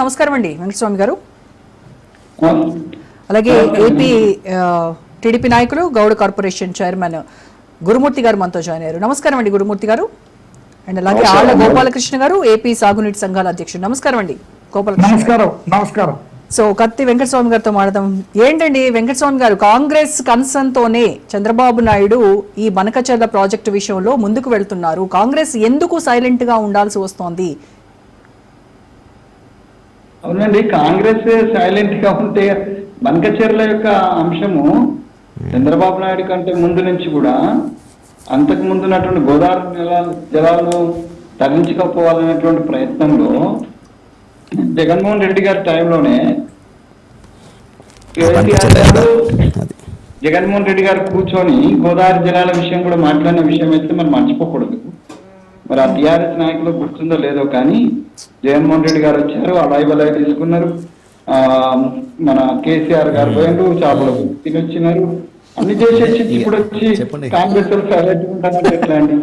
నమస్కారం అండి వెంకటస్వామి గారు. అలాగే ఏపీ టీడీపీ నాయకులు గౌడ కార్పొరేషన్ చైర్మన్ గురుమూర్తి గారు మనతో జాయిన్ అయ్యారు. నమస్కారం అండి గురుమూర్తి గారు. అండ్ అలాగే ఆళ్ళ గోపాలకృష్ణ గారు ఏపీ సాగునీటి సంఘాల అధ్యక్షుడు. నమస్కారం అండి గోపాలకృష్ణ గారు. నమస్కారం నమస్కారం. సో కత్తి వెంకటస్వామి గారితో మాట్లాడదాం. ఏంటండి వెంకటస్వామి గారు కాంగ్రెస్ కన్సర్న్ తోనే చంద్రబాబు నాయుడు ఈ బనకచెర్ల ప్రాజెక్టు విషయంలో ముందుకు వెళ్తున్నారు. కాంగ్రెస్ ఎందుకు సైలెంట్గా ఉండాల్సి వస్తోంది? అవునండి కాంగ్రెస్ సైలెంట్గా ఉంటే బంకచెర్ల యొక్క అంశము చంద్రబాబు నాయుడు కంటే ముందు నుంచి కూడా అంతకు ముందు ఉన్నటువంటి గోదావరి జలాలు జలాలను తరలించకపోవాలనేటువంటి ప్రయత్నంలో జగన్మోహన్ రెడ్డి గారి టైంలోనే జగన్మోహన్ రెడ్డి గారు కూర్చొని గోదావరి జలాల విషయం కూడా మాట్లాడిన విషయం అయితే మనం మర్చిపోకూడదు. మరి ఆ టిఆర్ఎస్ నాయకులు గుర్తుందో లేదో కానీ జగన్మోహన్ రెడ్డి గారు వచ్చారు ఆ లైవ్ తీసుకున్నారు. ఆ మన కేసీఆర్ గారు పోయిండు చేపలు తినొచ్చినారు అన్ని చేసేసి ఇప్పుడు వచ్చి. కాంగ్రెస్ వాళ్ళు ఎట్లా అండి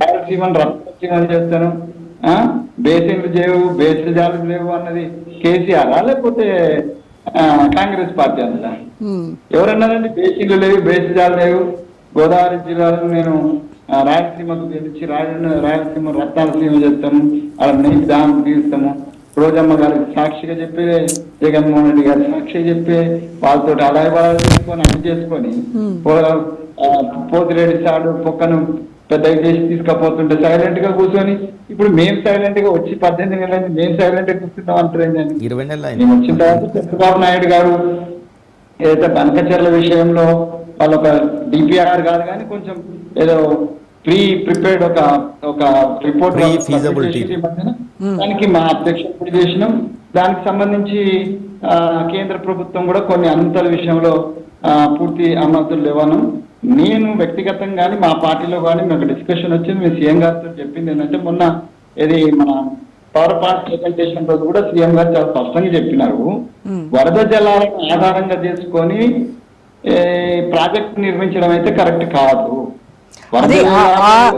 రాయలసీమను చేస్తాను ఆ బేసిన్లు లేవు బేసిల్ జాలు లేవు అన్నది కేసీఆర్ లేకపోతే కాంగ్రెస్ పార్టీ అన్నదా? హ్మ్. ఎవరన్నారండి? బేసిన్లు లేవు బేసిజాలు లేవు. గోదావరి జిల్లాలో నేను రాయలసీమకు గెలిచి రాయ రాయలసీమ రత్నాలసీమ చేస్తాము. అలా నీటి డామ్ తీస్తాము రోజమ్మ గారు సాక్షిగా చెప్పి జగన్మోహన్ రెడ్డి గారు సాక్షిగా చెప్పి వాళ్ళతో అలాగే వాళ్ళు చేసుకొని అన్ని చేసుకొని పోతిరెడ్డి సాడు పొక్కను పెద్దగా చేసి తీసుకపోతుంటే సైలెంట్గా కూర్చొని ఇప్పుడు మేము సైలెంట్గా వచ్చి పద్దెనిమిది నెలలు మేము సైలెంట్గా కూర్చుంటాం అంటారు ఏంటండి? ఇరవై నెలలు నేను వచ్చిన తర్వాత చంద్రబాబు నాయుడు గారు ఏదైతే బనకచర్ల విషయంలో వాళ్ళ ఒక డిపిఆర్ కాదు కానీ కొంచెం ఏదో ప్రీ ప్రిపేర్డ్ ఒక ఒక రిపోర్ట్ Pre feasibility. దానికి మా అధ్యక్షుడు చేసినాం. దానికి సంబంధించి ఆ, కేంద్ర ప్రభుత్వం కూడా కొన్ని అనుమతుల విషయంలో పూర్తి అనుమతులు లేవను నేను వ్యక్తిగతంగా కానీ మా పార్టీలో కానీ మాకు డిస్కషన్ వచ్చింది. మీ సీఎం గారితో చెప్పింది ఏంటంటే మొన్న ఇది మన పవర్ పాయింట్ ప్రెజెంటేషన్ రోజు కూడా సీఎం గారు చాలా స్పష్టంగా చెప్పినారు. వరద జలాలను ఆధారంగా చేసుకొని ప్రాజెక్ట్ నిర్మించడం అయితే కరెక్ట్ కాదు. అదే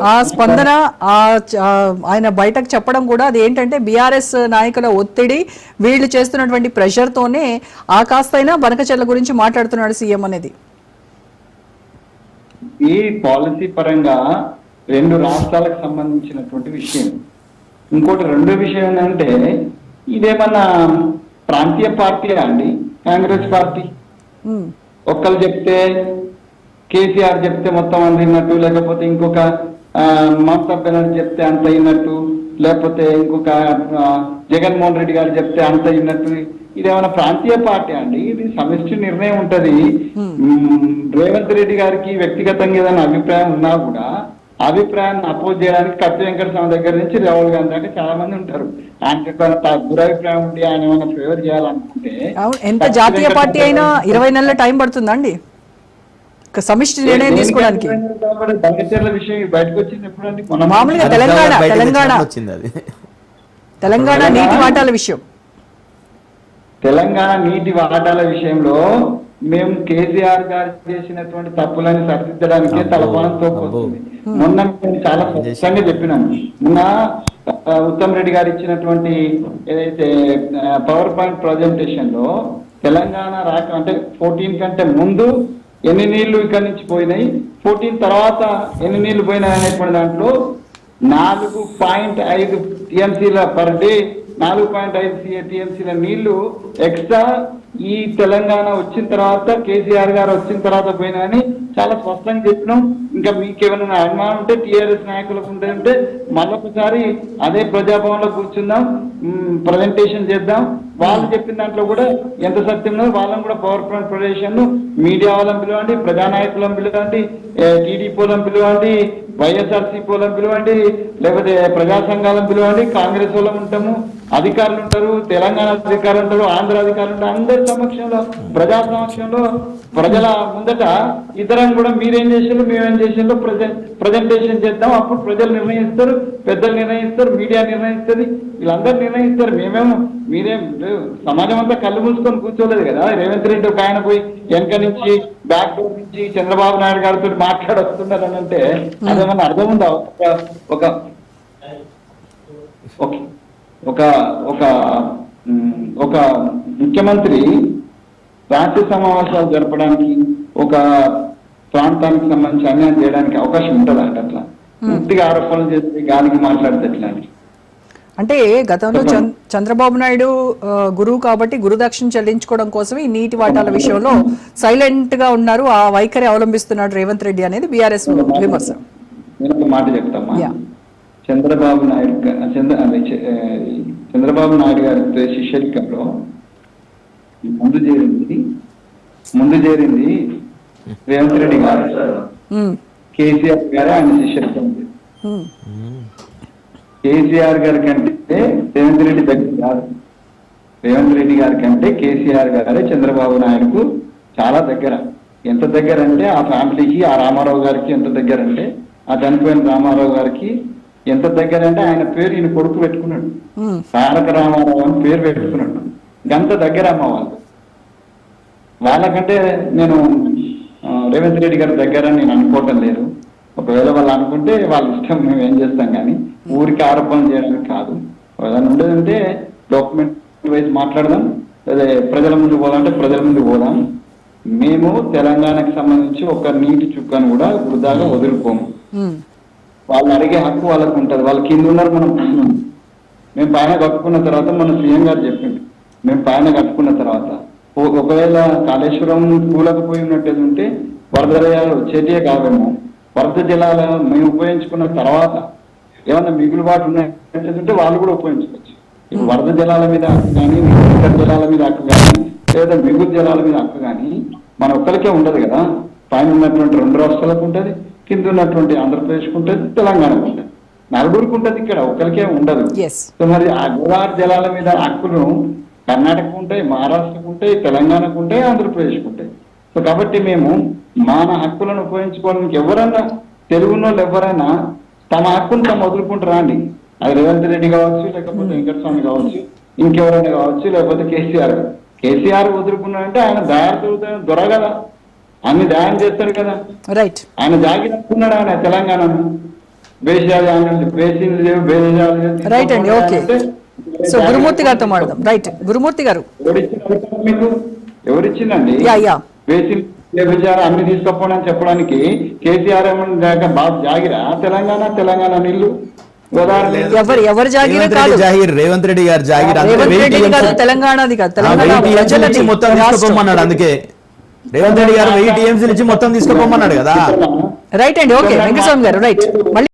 ఆ- స్పందన ఆయన బయటకు చెప్పడం కూడా అది ఏంటంటే బీఆర్ఎస్ నాయకుల ఒత్తిడి వీళ్ళు చేస్తున్నటువంటి ప్రెషర్ తోనే ఆ కాస్తైనా బనకచెర్ల గురించి మాట్లాడుతున్నాడు సీఎం అనేది. ఈ పాలసీ పరంగా రెండు రాష్ట్రాలకు సంబంధించినటువంటి విషయం. ఇంకోటి రెండో విషయం ఏంటంటే ఇదేమన్నా ప్రాంతీయ పార్టీ అండి? కాంగ్రెస్ పార్టీ. ఒక్కరు చెప్తే కేసీఆర్ చెప్తే మొత్తం అంత అయినట్టు లేకపోతే ఇంకొక మమతా బెనర్జీ చెప్తే అంత అయినట్టు లేకపోతే ఇంకొక జగన్మోహన్ రెడ్డి గారు చెప్తే అంత అయినట్టు ఇదేమైనా ప్రాంతీయ పార్టీ అండి? ఇది సమిష్టి నిర్ణయం ఉంటది. రేవంత్ రెడ్డి గారికి వ్యక్తిగతంగా ఏదైనా అభిప్రాయం ఉన్నా కూడా అభిప్రాయాన్ని అపోజ్ చేయడానికి కత్తి వెంకట స్వామి దగ్గర నుంచి రాహుల్ గాంధీ దాకా చాలా మంది ఉంటారు. తా- దురభిప్రాయం ఉండి ఆయన ఏమైనా ఫేవర్ చేయాలనుకుంటే ఎంత జాతీయ పార్టీ అయినా ఇరవై నెలల టైం పడుతుందండి ఒక సమిష్టి నిర్ణయం తీసుకోవడానికి. బంగచర్ల విషయం బయటకు వచ్చింది ఎప్పుడండి? మొన్న మామూలుగా తెలంగాణ తెలంగాణ వచ్చినప్పుడు వచ్చింది అది. తెలంగాణ నీటి వాటాల విషయం. తెలంగాణ నీటి వాటాల విషయంలో మేము కేసీఆర్ గారు చేసినటువంటి తప్పులని సరిదిద్దడానికే తలపానం. తోకొస్తుంది మొన్న మేము చాలా స్పష్టంగా చెప్పినాం మొన్న ఉత్తమ్ రెడ్డి గారు ఇచ్చినటువంటి ఏదైతే పవర్ పాయింట్ ప్రజెంటేషన్లో తెలంగాణ రాక అంటే ఫోర్టీన్ కంటే ముందు ఎన్ని నీళ్ళు ఇక్కడ నుంచి పోయినాయి? ఫోర్టీన్ తర్వాత ఎన్ని నీళ్ళు పోయినాయి అనేటువంటి దాంట్లో నాలుగు పాయింట్ ఐదు టీఎంసీల పర్ డే నాలుగు పాయింట్ ఐదు టీఎంసీల నీళ్ళు ఎక్స్ట్రా ఈ తెలంగాణ వచ్చిన తర్వాత కేసీఆర్ గారు వచ్చిన తర్వాత పోయినాయని చాలా స్పష్టంగా చెప్పినాం. ఇంకా మీకు ఏమైనా అనుమానం ఉంటే టీఆర్ఎస్ నాయకులకు ఉంటే మళ్ళొకసారి అదే ప్రజాభవన్లో కూర్చుందాం ప్రజెంటేషన్ చేద్దాం. వాళ్ళు చెప్పిన దాంట్లో కూడా ఎంత సత్యం వాళ్ళని కూడా పవర్ పాయింట్ ప్రజెషన్ మీడియా వాళ్ళని పిలవండి ప్రజానాయకులను పిలవండి టీడీపీలను పిలవండి వైఎస్ఆర్సీ వాళ్ళని పిలవండి లేకపోతే ప్రజా సంఘాలను పిలవండి కాంగ్రెస్ వాళ్ళం ఉంటాము. అధికారులు ఉంటారు తెలంగాణ అధికారులు ఉంటారు ఆంధ్ర అధికారులు ఉంటారు అందరి సమక్షంలో ప్రజా సమక్షంలో ప్రజల ముందట ఇద్దరం కూడా మీరేం చేసిండ్రు మేమేం చేసిండ్రు ప్రజెంట్ ప్రజెంటేషన్ చేద్దాం అప్పుడు ప్రజలు నిర్ణయిస్తారు పెద్దలు నిర్ణయిస్తారు మీడియా నిర్ణయిస్తుంది వీళ్ళందరూ నిర్ణయిస్తారు మేమేమో మీరేం సమాజం అంతా కళ్ళు మూసుకొని కూర్చోలేదు కదా రేవంత్ రెడ్డి ఒక ఆయన పోయి వెనక నుంచి బ్యాక్ డోర్ నుంచి చంద్రబాబు నాయుడు గారితో మాట్లాడొస్తున్నారు అని అంటే అదేమన్నా అర్థం ఉందా? ఒక ఒక ఒక ఒక ఒక ముఖ్యమంత్రి రాష్ట్ర సమావేశాలు జరపడానికి ఒక ప్రాంతానికి సంబంధించి అన్యాయం చేయడానికి అవకాశం ఉంటుందా అంటే అట్లా పూర్తిగా ఆరోపణలు చేస్తే గాలికి మాట్లాడితే ఎట్లా అంటే గతంలో చంద్- చంద్రబాబు నాయుడు గురువు కాబట్టి గురుదక్షిణ చెల్లించుకోవడం కోసమే ఈ నీటి వాటాల విషయంలో సైలెంట్గా ఉన్నారు. ఆ వైఖరి అవలంబిస్తున్నాడు రేవంత్ రెడ్డి అనేది బీఆర్ఎస్ విమర్శ. నేను ఒక మాట చెప్తామా. చంద్రబాబు నాయుడు చంద్ర అదే చంద్రబాబు నాయుడు గారి శిష్యరికంలో ముందు చేరింది. ముందు చేరింది రేవంత్ రెడ్డి గారు. కేసీఆర్ గారు ఆయన శిష్యరికం కేసీఆర్ గారి కంటే రేవంత్ రెడ్డి దగ్గర కాదు. రేవంత్ రెడ్డి గారి కంటే కేసీఆర్ గారే చంద్రబాబు నాయుడుకు చాలా దగ్గర. ఎంత దగ్గర అంటే ఆ ఫ్యామిలీకి ఆ రామారావు గారికి ఎంత దగ్గర అంటే ఆ చనిపోయిన రామారావు గారికి ఎంత దగ్గర అంటే ఆయన పేరు ఈయన కొడుకు పెట్టుకున్నాడు. తారక రామారావు అని పేరు పెట్టుకున్నాడు. గంత దగ్గర అమ్మ వాళ్ళు. వాళ్ళకంటే నేను రేవంత్ రెడ్డి గారి దగ్గర నేను అనుకోవటం లేదు. ఒకవేళ వాళ్ళు అనుకుంటే వాళ్ళ ఇష్టం మేము ఏం చేస్తాం కానీ ఊరికి ఆరోపణ చేయడానికి కాదు. ఏదైనా ఉండేదంటే డాక్యుమెంట్ వైజ్ మాట్లాడదాం. అదే ప్రజల ముందు పోదామంటే ప్రజల ముందు పోదాం. మేము తెలంగాణకు సంబంధించి ఒక నీటి చుక్కను కూడా వృధాగా వదులుకోము. వాళ్ళు అడిగే హక్కు వాళ్ళకు ఉంటుంది. వాళ్ళ కింద ఉన్నారు మనం. మేము పైన కట్టుకున్న తర్వాత మన సీఎం గారు చెప్పింది మేము పైన కట్టుకున్న తర్వాత. ఒకవేళ కాళేశ్వరం కూలకపోయి ఉన్నట్టు ఉంటే వరద జలాలు వచ్చేటివే కావేమో. వరద జలాలు మేము ఉపయోగించుకున్న తర్వాత ఏమన్నా మిగులుబాటు ఉన్నట్టు ఉంటే వాళ్ళు కూడా ఉపయోగించుకోవచ్చు. ఇప్పుడు వరద జలాల మీద హక్కు కానీ జలాల మీద హక్కు కానీ లేదా మిగులు జలాల మీద హక్కు కానీ మన ఒక్కరికే ఉండదు కదా. పైన ఉన్నటువంటి రెండు రాష్ట్రాలకు ఉంటుంది కింద ఉన్నటువంటి ఆంధ్రప్రదేశ్కి ఉంటుంది తెలంగాణకు ఉంటుంది. నలుగురికి ఉంటుంది ఇక్కడ ఒక్కరికే ఉండదు. సో మరి ఆ గోదావరి జలాల మీద హక్కులు కర్ణాటకకు ఉంటాయి మహారాష్ట్రకు ఉంటాయి తెలంగాణకు ఉంటాయి ఆంధ్రప్రదేశ్కు ఉంటాయి. సో కాబట్టి మేము మన హక్కులను ఉపయోగించుకోవడానికి ఎవరన్నా తెలుగు వాళ్ళు ఎవరైనా తమ హక్కును తమ వదులుకుంటారా అండి? అది రేవంత్ రెడ్డి కావచ్చు లేకపోతే వెంకటస్వామి కావచ్చు ఇంకెవరైనా కావచ్చు లేకపోతే కేసీఆర్. కేసీఆర్ వదులుకున్నాడంటే ఆయన దయారు దొర కదా అన్ని దయాన్ని చేస్తాడు కదా. రైట్ ఆయన జాగిరనుకున్నాడు ఆయన తెలంగాణను. వేషాలు ఆయన వేసింది లేవు వేషాలు లేవు. రైట్ అండి ఓకే సో గురుమూర్తి గారితో మాట్లాడదాం. రైట్ గురుమూర్తి గారు. మీకు? ఎవరిచ్చిందండి? యా యా వేసి విచారం అన్ని తీసుకపోండి అని చెప్పడానికి కేసీఆర్ దాకా బాగా జాగిరా? తెలంగాణ తెలంగాణ నీళ్ళు ఎవరు ఎవరు జాగిరే రేవంత్ కాదు. రెడ్డి జాగీర్ రేవంత్ రెడ్డి గారు జాగీర్. రేవంత్ రెడ్డి తెలంగాణది కాదు. తెలంగాణ మొత్తం అందుకే. రేవంత్ రెడ్డి గారు వెయ్యి టీఎంసీ నుంచి మొత్తం తీసుకుపోమన్నాడు కదా. రైట్ అండి ఓకే వెంకటస్వామి గారు రైట్ మళ్ళీ